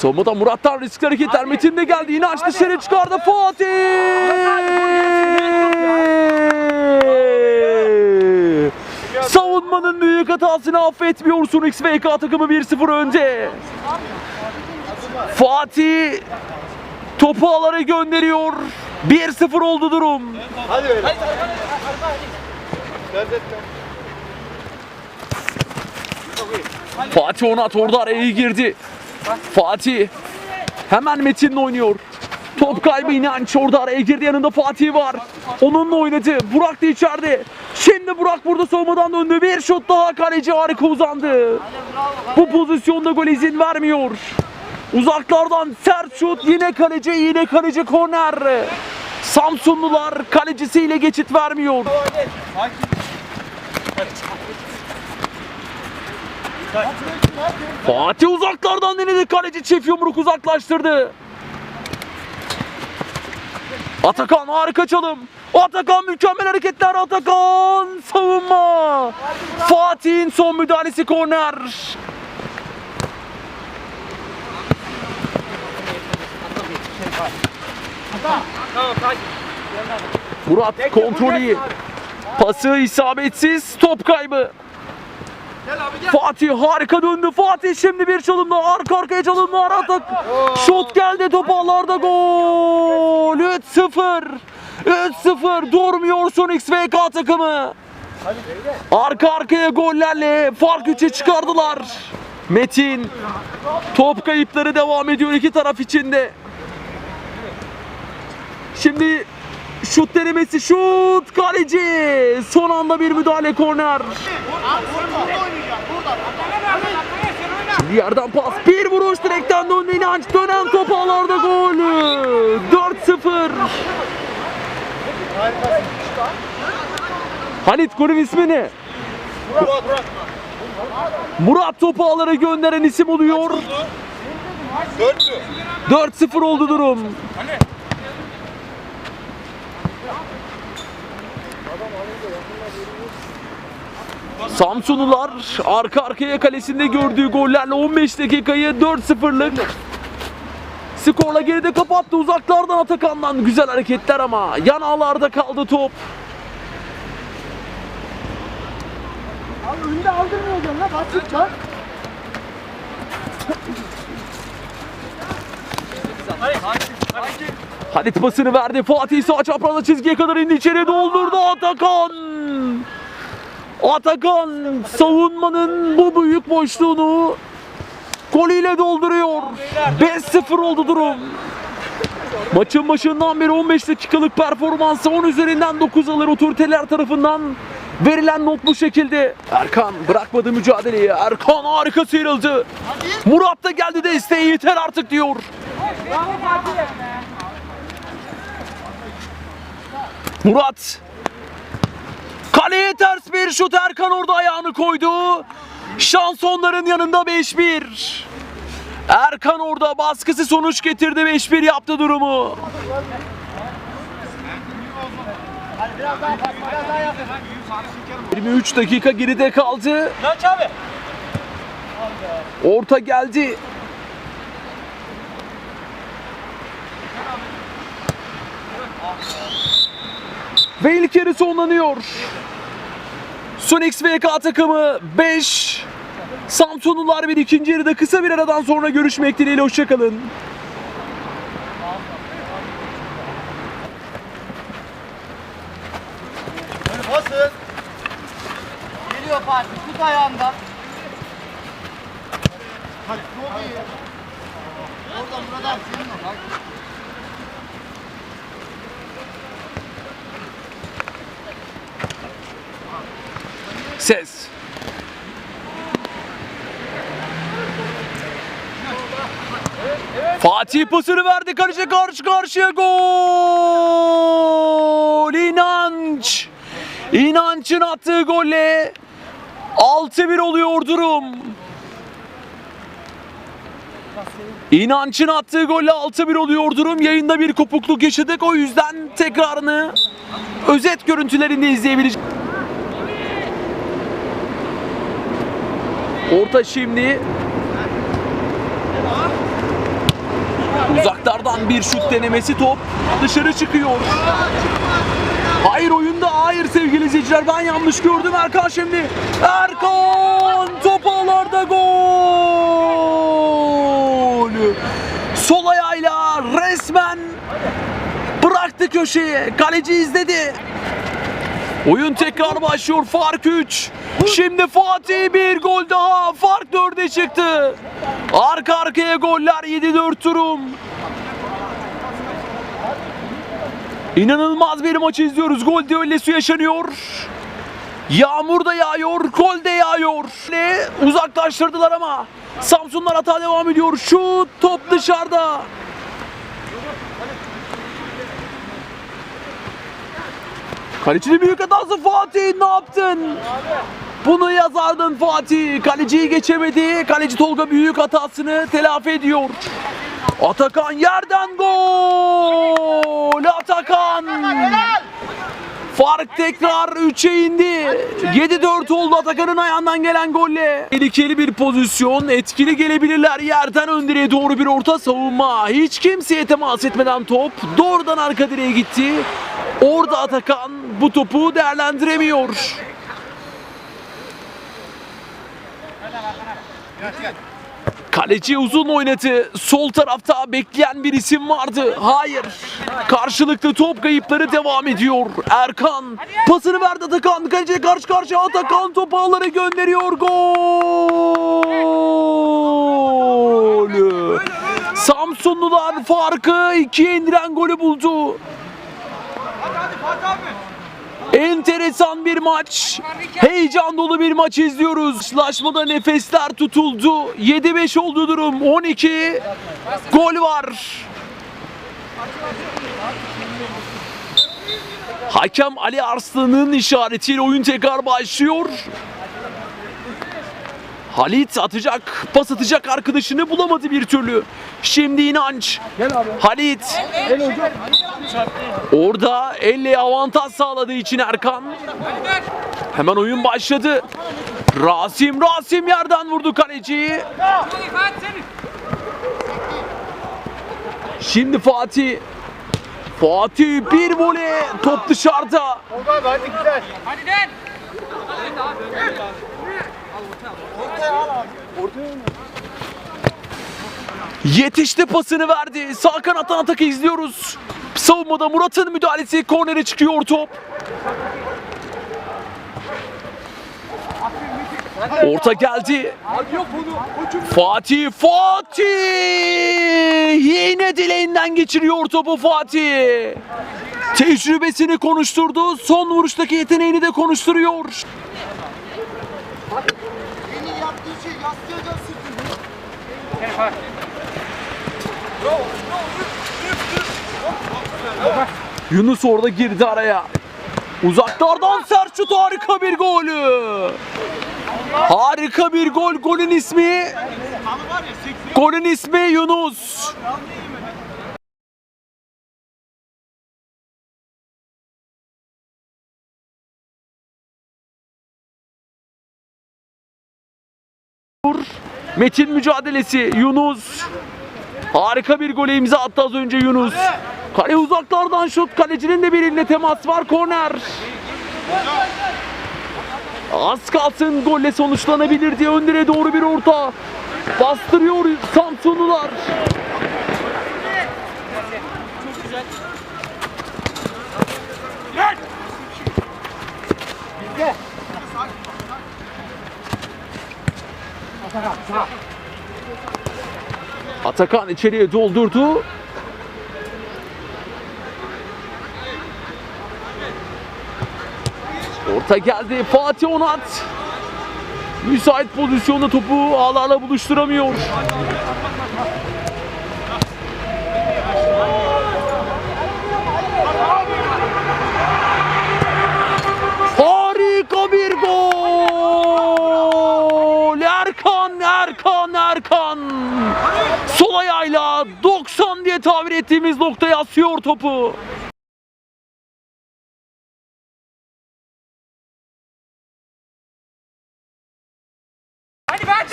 Savunmadan Murat'tan riskli hareketler. Metin de geldi. Yine aç dışarı çıkardı Fatih. Savunmanın büyük hatasını affetmiyorsun XVK takımı 1-0 önde. Fatih topu alara gönderiyor. 1-0 oldu durum. Fatih Onat orada araya girdi. Fatih hemen Metin'le oynuyor. Top kaybı İnanç orada araya girdi yanında Fatih var. Onunla oynadı. Burak da içeride. Şimdi Burak burada savunmadan döndü. Bir şut daha kaleci harika uzandı. Bu pozisyonda gol izin vermiyor. Uzaklardan sert şut yine kaleci yine kaleci korner. Samsunlular kalecisiyle geçit vermiyor. Fatih uzaklardan denedi. Kaleci çift yumruk uzaklaştırdı. Atakan harika çalım. Atakan mükemmel hareketler. Atakan savunma. Fatih'in son müdahalesi korner. Murat kontrolü. Pası isabetsiz. Top kaybı. Fatih harika döndü. Fatih şimdi bir çalımla arka arkaya çalımlar atak. Şut geldi top ağlarda gol. 3-0. 3-0 durmuyorsun XVK takımı. Arka arkaya gollerle fark 3'e çıkardılar. Metin top kayıpları devam ediyor iki taraf içinde. Şimdi şut denemesi şut kaleci. Son anda bir müdahale korner. Şimdi yerden pas bir vuruş direkten döndü. İnanç dönen top ağlarda gol. 4-0 Halit golün ismi ne? Murat topu ağlara gönderen isim oluyor. 4-0 oldu durum Samsunlular arka arkaya kalesinde gördüğü gollerle 15 dakikayı 4-0'lık skorla geride kapattı. Uzaklardan Atakan'dan güzel hareketler ama yan ağlarda kaldı top. Abi önde aldırmıyorsun lan basit lan. Halit pasını verdi. Fatih sağ çaprazda çizgiye kadar indi. içeri doldurdu Atakan. Atakan savunmanın bu büyük boşluğunu golüyle dolduruyor. 5-0 oldu durum. Maçın başından beri 15 dakikalık performansı 10 üzerinden 9 alır otoriteler tarafından verilen not bu şekilde. Erkan bırakmadı mücadeleyi. Erkan harika sıyrıldı. Murat da geldi desteği yeter artık diyor. Murat. Kaleye ters bir şut Erkan orada ayağını koydu. Şans onların yanında 5-1. Erkan orada baskısı sonuç getirdi 5-1 yaptı durumu. Biraz daha biraz daha yakın. 23 dakika geride kaldı. Orta geldi. Ve ilk yarı sonlanıyor. Sonix VK takımı 5. Samsunlular bir ikinci yarıda kısa bir aradan sonra görüşmek dileğiyle hoşçakalın. Basın. Geliyor Fatih, tut ayağından. Hadi çok iyi. Oradan buradan senin o Ses. Fatih pasını verdi karşı karşı karşıya gol! İnanç! İnanç'ın attığı golle 6-1 oluyor durum. İnanç'ın attığı golle 6-1 oluyor durum. Yayında bir kopukluk yaşadık. O yüzden tekrarını özet görüntülerinde izleyebileceğiz. Orta şimdi. Uzaklardan bir şut denemesi top dışarı çıkıyor. Hayır oyunda hayır sevgili izleyiciler ben yanlış gördüm Erkan şimdi. Erkan top ağlarda gol. Sol ayağıyla resmen bıraktı köşeye. Kaleci izledi. Oyun tekrar başlıyor. Fark 3. Şimdi Fatih bir gol daha. Fark 4'e çıktı. Arka arkaya goller 7-4 durum. İnanılmaz bir maç izliyoruz. Gol düellosu yaşanıyor. Yağmur da yağıyor, gol de yağıyor. Ne? Uzaklaştırdılar ama Samsunlar hata devam ediyor. Şu top dışarıda. Kalecinin büyük hatası Fatih ne yaptın? Bunu yazardın Fatih. Kaleciyi geçemedi. Kaleci Tolga büyük hatasını telafi ediyor. Atakan yerden gol! Atakan! Fark tekrar 3'e indi. 7-4 oldu Atakan'ın ayağından gelen golle. Tehlikeli bir pozisyon. Etkili gelebilirler. Yerden ön direğe doğru bir orta savunma. Hiç kimseye temas etmeden top doğrudan arka direğe gitti. Orada Atakan bu topu değerlendiremiyor. Kaleci uzun oynadı. Sol tarafta bekleyen bir isim vardı. Hayır. Karşılıklı top kayıpları devam ediyor. Erkan pasını verdi Atakan. Kaleciye karşı karşıya Atakan topu ağlara gönderiyor. Gol. Samsunlular farkı ikiye indiren golü buldu. Enteresan bir maç. Heyecan dolu bir maç izliyoruz. Karşılaşmada nefesler tutuldu. 7-5 oldu durum. 12 gol var. Hakem Ali Arslan'ın işaretiyle oyun tekrar başlıyor. Halit atacak, pas atacak arkadaşını bulamadı bir türlü. Şimdi inanç. Halit. Orada elle avantaj sağladığı için Erkan. Hemen oyun başladı. Rasim, Rasim yerden vurdu kaleciyi. Şimdi Fatih. Fatih bir voley top dışarıda. Yetişti pasını verdi. Sağ kanattan atakı izliyoruz. Savunmada Murat'ın müdahalesi kornere çıkıyor top. Orta geldi. Fatih, Fatih! Yine dileğinden geçiriyor topu Fatih. Tecrübesini konuşturdu. Son vuruştaki yeteneğini de konuşturuyor. Yeni yaptığı şey yaslayacaksın Yunus orada girdi araya. Uzaklardan sert şut harika bir golü. Harika bir gol. Golün ismi Golün ismi Yunus. Metin mücadelesi Yunus. Harika bir gole imza attı az önce Yunus. Kale uzaklardan şut. Kalecinin de bir eline temas var. Korner. Az kalsın golle sonuçlanabilir diye öndere doğru bir orta. Bastırıyor Samsunlular. Atakan içeriye doldurdu. Orta geldi. Fatih Onat. Müsait pozisyonda topu ağlarla buluşturamıyor. Harika bir gol! Erkan, Erkan, Erkan! Sol ayağıyla 90 diye tabir ettiğimiz noktaya asıyor topu.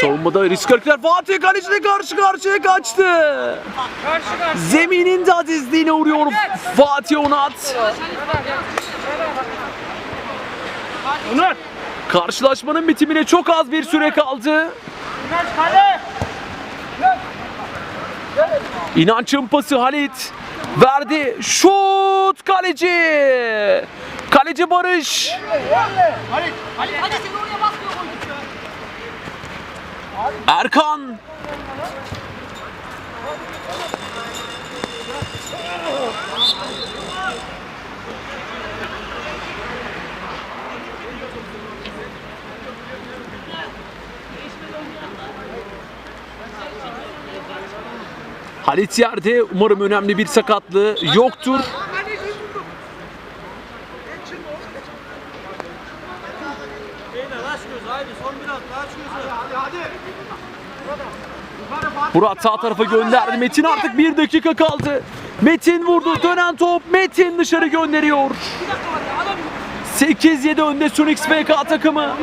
Savunmada risk hareketler. Fatih kaleciyle karşı karşıya kaçtı. Karşı karşı. Zeminin de azizliğine uğruyor Fatih Onat. Onur. Karşılaşmanın bitimine çok az bir süre kaldı. Kaç kale. İnanç'ın pası Halit verdi. Şut kaleci. Kaleci Barış. Erkan. Halit yerde umarım önemli bir sakatlığı yoktur. Murat sağ tarafa gönderdi. Metin artık bir dakika kaldı. Metin vurdu. Dönen top. Metin dışarı gönderiyor. 8-7 önde Sunix FK takımı.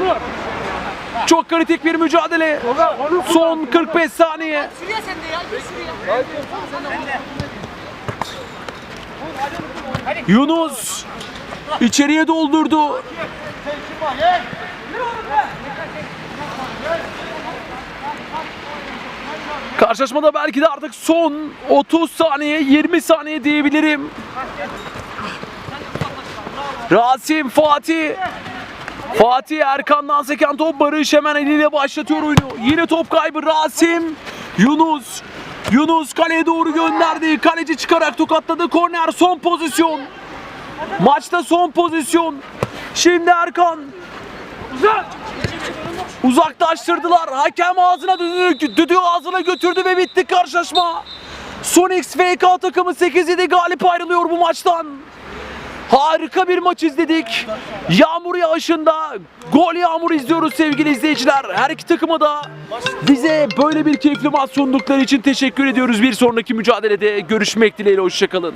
Çok kritik bir mücadele. Son 45 saniye. Yunus içeriye doldurdu. Karşılaşmada belki de artık son 30 saniye 20 saniye diyebilirim. Rasim Fatih Fatih Erkan'dan seken top Barış hemen eliyle başlatıyor oyunu. Yine top kaybı Rasim Yunus Yunus kaleye doğru gönderdi. Kaleci çıkarak tokatladı. Korner son pozisyon. Maçta son pozisyon. Şimdi Erkan. Uzaklaştırdılar. Hakem ağzına düdüğü, düdüğü ağzına götürdü ve bitti karşılaşma. Sonix FK takımı 8-7 galip ayrılıyor bu maçtan. Harika bir maç izledik. Yağmur yağışında gol yağmuru izliyoruz sevgili izleyiciler. Her iki takıma da bize böyle bir keyifli maç sundukları için teşekkür ediyoruz. Bir sonraki mücadelede görüşmek dileğiyle hoşçakalın.